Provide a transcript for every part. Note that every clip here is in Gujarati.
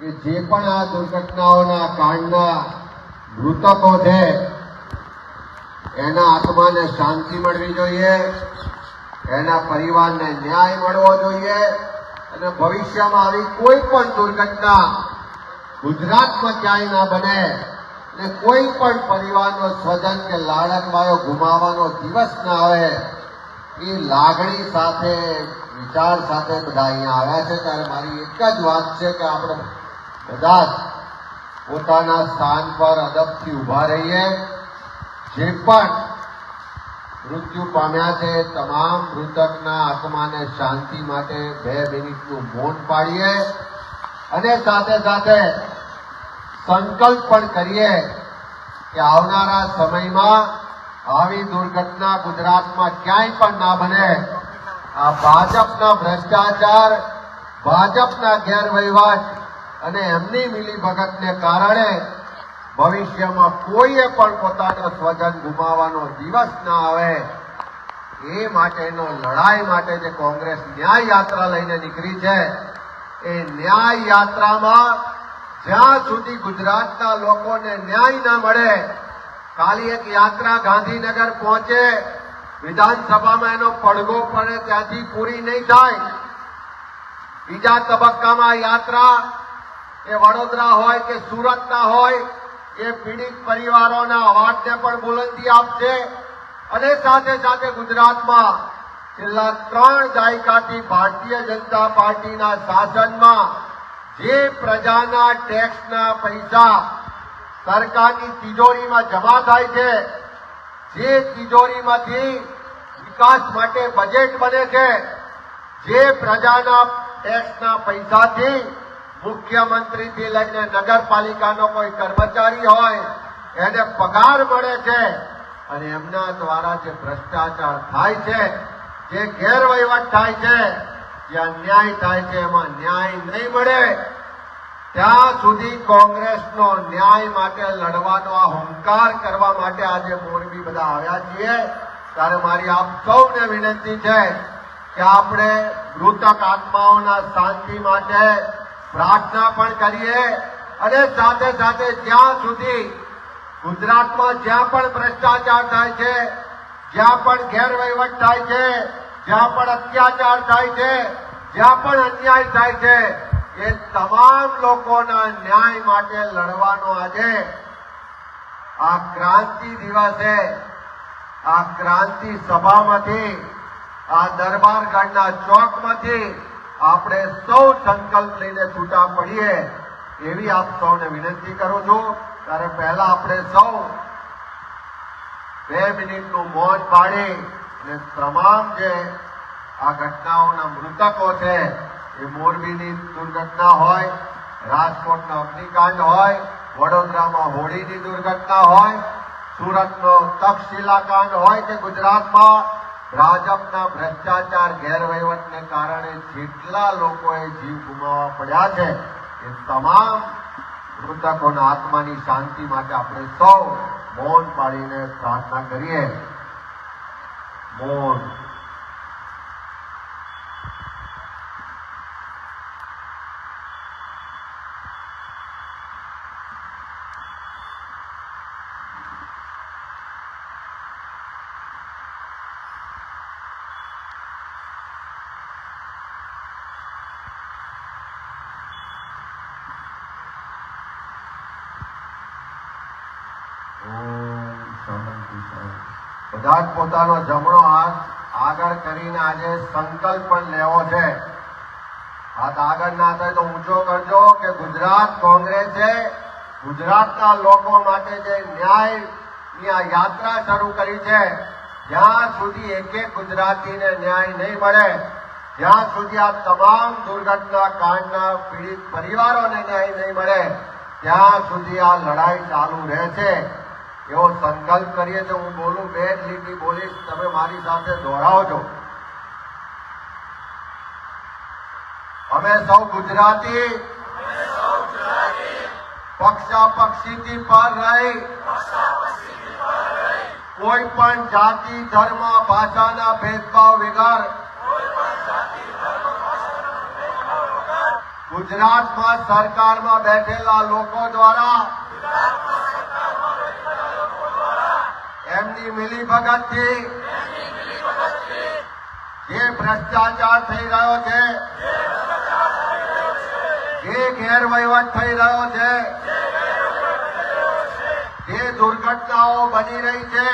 કે જે પણ આ દુર્ઘટનાઓના કારણના મૃતકો છે, એના આત્માને શાંતિ મળવી જોઈએ, એના પરિવારને ન્યાય મળવો જોઈએ અને ભવિષ્યમાં આવી કોઈ પણ દુર્ઘટના ગુજરાતમાં ક્યાંય ના બને ને કોઈ પણ પરિવારનો સ્વજન કે લાડકવાયો ગુમાવવાનો દિવસ ના આવે, એ લાગણી સાથે, વિચાર સાથે બધા અહીંયા આવ્યા છે. ત્યારે મારી એક જ વાત છે કે આપણે બધા જ પોતાના સ્થાન પર અદબથી ઊભા રહીએ. જે પણ મૃત્યુ પામ્યા છે તમામ મૃતકના આત્માને શાંતિ માટે બે મિનિટનું મૌન પાડીએ. અને સાથે સાથે સંકલ્પ પણ કરીએ કે આવનારા સમયમાં આવી દુર્ઘટના ગુજરાતમાં ક્યાંય પણ ના બને. આ ભાજપના ભ્રષ્ટાચાર, ભાજપના ગેરવહીવટ અને એમની મિલીભગતને કારણે ભવિષ્યમાં કોઈએ પણ પોતાનો સ્વજન ગુમાવવાનો દિવસ ના આવે. એ માટેનો લડાઈ માટે જે કોંગ્રેસ ન્યાય યાત્રા લઈને નીકળી છે, એ ન્યાય યાત્રામાં જ્યાં સુધી ગુજરાતના લોકોને ન્યાય ના મળે, કાલી એક યાત્રા ગાંધીનગર પહોંચે, વિધાનસભામાં એનો પડઘો પડે ત્યાંથી પૂરી નહીં થાય. બીજા તબક્કામાં યાત્રા એ વડોદરા હોય કે સુરતના હોય, એ પીડિત પરિવારોના અવાજને પણ બુલંદી આપશે. અને સાથે સાથે ગુજરાતમાં છેલ્લા ત્રણ દાયકાથી ભારતીય જનતા પાર્ટીના શાસનમાં જે પ્રજાના ટેક્સના પૈસા સરકારની તિજોરીમાં જમા થાય છે, જે તિજોરીમાંથી વિકાસ માટે બજેટ બને છે, જે પ્રજાના ટેક્સના પૈસાથી મુખ્યમંત્રીથી લઈને નગરપાલિકાનો કોઈ કર્મચારી હોય, એને પગાર મળે છે અને એમના દ્વારા જે ભ્રષ્ટાચાર થાય છે, જે ગેરવહીવટ થાય છે, જે અન્યાય થાય છે, એમાં ન્યાય નહીં મળે. ત્યાં સુધી કોંગ્રેસનો ન્યાય માટે લડવાનો આ હુંકાર કરવા માટે આજે મોરબી બધા આવ્યા છીએ. ત્યારે મારી આપ સૌને વિનંતી છે કે આપણે મૃતક આત્માઓના શાંતિ માટે પ્રાર્થના પણ કરીએ અને સાથે સાથે જ્યાં સુધી ગુજરાતમાં જ્યાં પણ ભ્રષ્ટાચાર થાય છે, જ્યાં પણ ગેરવહીવટ થાય છે, જ્યાં પણ અત્યાચાર થાય છે, જ્યાં પણ અન્યાય થાય છે એ તમામ લોકોના ન્યાય માટે લડવાનો આજે આ ક્રાંતિ દિવસે, આ ક્રાંતિ સભામાંથી, આ દરબારગઢના ચોકમાંથી આપણે સૌ સંકલ્પ લઈને છૂટા પડીએ એવી આપ સૌને વિનંતી કરું છું. ત્યારે પહેલા આપણે સૌ બે મિનિટનું મૌન પાડી અને તમામ જે આ ઘટનાઓના મૃતકો છે એ મોરબીની દુર્ઘટના હોય, રાજકોટનો અગ્નિકાંડ હોય, વડોદરામાં હોળીની દુર્ઘટના હોય, સુરતનો તક્ષશિલા કાંડ હોય કે ગુજરાતમાં, ભાજપના ભ્રષ્ટાચાર ગેરવહીવટને કારણે જેટલા લોકોએ જીવ ગુમાવવા પડ્યા છે, એ તમામ મૃતકોના આત્માની શાંતિ માટે આપણે સૌ મૌન પાડીને પ્રાર્થના કરીએ. મૌન. બધા જ પોતાનો જમણો હાથ આગળ કરીને આજે સંકલ્પ પણ લેવો છે. હાથ આગળ ના થાય તો ઊંચો કરજો કે ગુજરાત કોંગ્રેસે ગુજરાતના લોકો માટે જે ન્યાયની આ યાત્રા શરૂ કરી છે, જ્યાં સુધી એક એક ગુજરાતીને ન્યાય નહીં મળે, જ્યાં સુધી આ તમામ દુર્ઘટના કાંડના પીડિત પરિવારોને ન્યાય નહીં મળે, ત્યાં સુધી આ લડાઈ ચાલુ રહે છે. એવો સંકલ્પ કરીએ તો હું બોલું બે જ લીટી બોલીશ તમે મારી સાથે દોહરાવજો અમે સૌ ગુજરાતી. પક્ષા પક્ષીથી પર રહી. કોઈ પણ જાતિ ધર્મ ભાષાના ભેદભાવ વગર ગુજરાતમાં સરકારમાં બેઠેલા લોકો દ્વારા એમની મિલીભગતથી જે ભ્રષ્ટાચાર થઈ રહ્યો છે, જે ગેરવહીવટ થઈ રહ્યો છે, જે દુર્ઘટનાઓ બની રહી છે,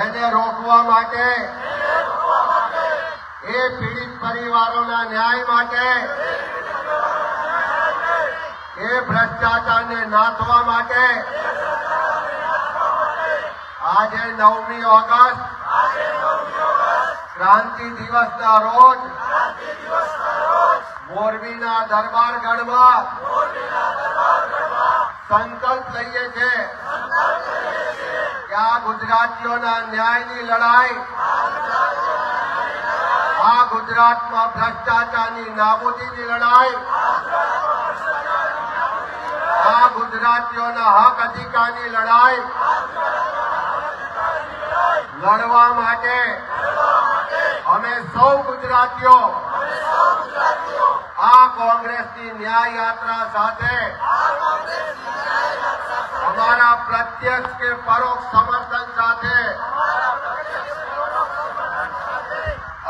એને રોકવા માટે, એ પીડિત પરિવારોના ન્યાય માટે, એ ભ્રષ્ટાચારને નાથવા માટે આજે નવમી ઓગસ્ટ. ક્રાંતિ દિવસના રોજ. મોરબીના દરબારગઢમાં. સંકલ્પ લઈએ છે કે આ ગુજરાતીઓના ન્યાયની લડાઈ. આ ગુજરાતમાં ભ્રષ્ટાચારની નાબૂદીની લડાઈ. આ ગુજરાતીઓના હક અધિકારની લડાઈ. લડવા માટે. અમે સૌ ગુજરાતીઓ. આ કોંગ્રેસની ન્યાય યાત્રા સાથે અમારા પ્રત્યક્ષ કે પરોક્ષ સમર્થન સાથે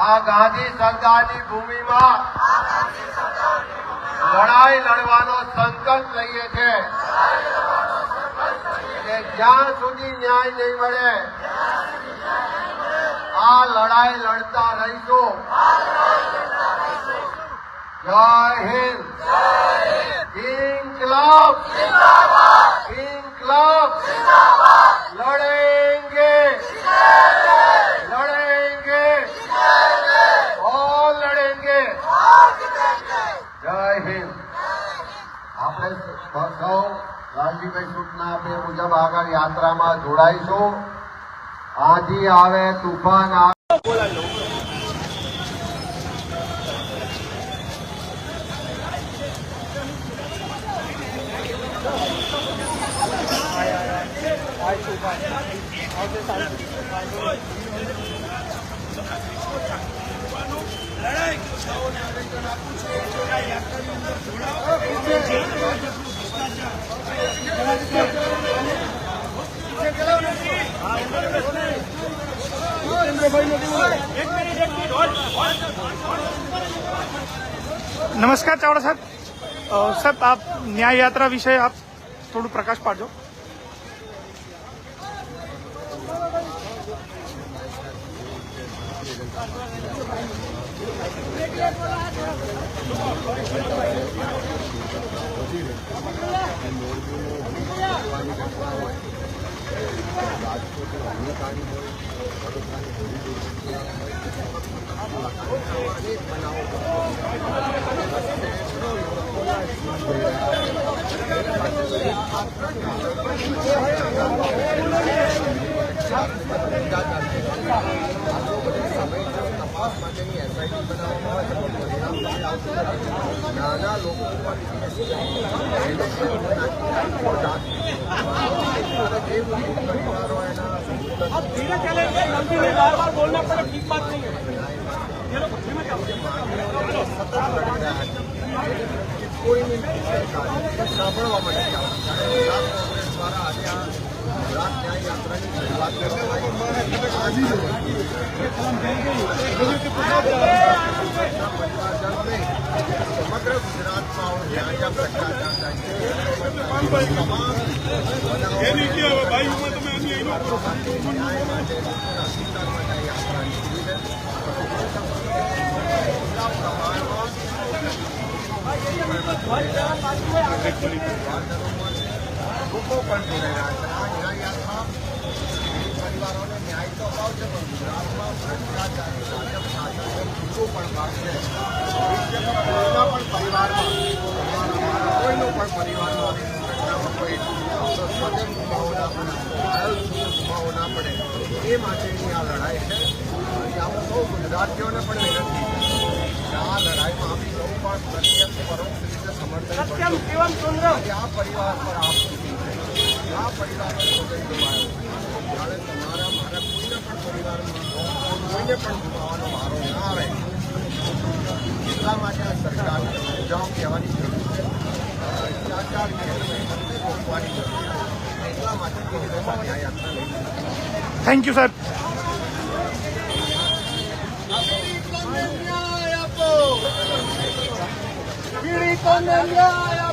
આ ગાંધી સરદારની ભૂમિમાં લડાઈ લડવાનો સંકલ્પ લઈએ છે. કે જ્યાં સુધી ન્યાય નહીં મળે આ લડાઈ લડતા રહીશો. જય હિન્દ. ઇન્કલાબ. ઇન્કલાબ. લડેંગે. લડેંગે. ઓલ લડેંગે. જય હિન્દ. આપણે સૌ લાલજીભાઈ સૂચના આપે મુજબ આગળ યાત્રામાં જોડાઈશું. આંધી આવે તુફાન આવે નમસ્કાર ચાવડા સાહેબ અ, સાહેબ આપ ન્યાય યાત્રા વિશે આપ થોડું પ્રકાશ પાડજો अब વિકાસ માટેની એસઆઈટી બનાવવામાં આવે નાના લોકો સાંભળવા માટે દ્વારા આજે આ ગુજરાત ન્યાય યાત્રાની શરૂઆત સમગ્ર ગુજરાતમાં ન્યાય યાત્રા પ્રમાણમાં લોકો પણ જોડાયેલા છે. આ નિર્ણયાત્મક પરિવારોને ન્યાય તો અપાવશે પણ ગુજરાતમાં ભ્રષ્ટાચાર શાસક શાસન લોકો પણ કોઈના પણ પરિવારમાં કોઈનો પણ પરિવારમાં ઘટનામાં કોઈ સ્વજન ગુમાવો ના પડે ગુમાવો ના પડે. એ માટેની આ લડાઈ છે. આપણે સૌ ગુજરાતીઓને પણ વિનંતી છે. આ લડાઈમાં આપણે સૌ પણ પ્રત્યક્ષ પરોક્ષ રીતે સમર્થન આ પરિવાર પર આપ આ પરિવારનો એટલા માટે આ સરકારને સમજાવ એટલા માટે. થેન્ક યુ સર પીડિતોને ન્યાય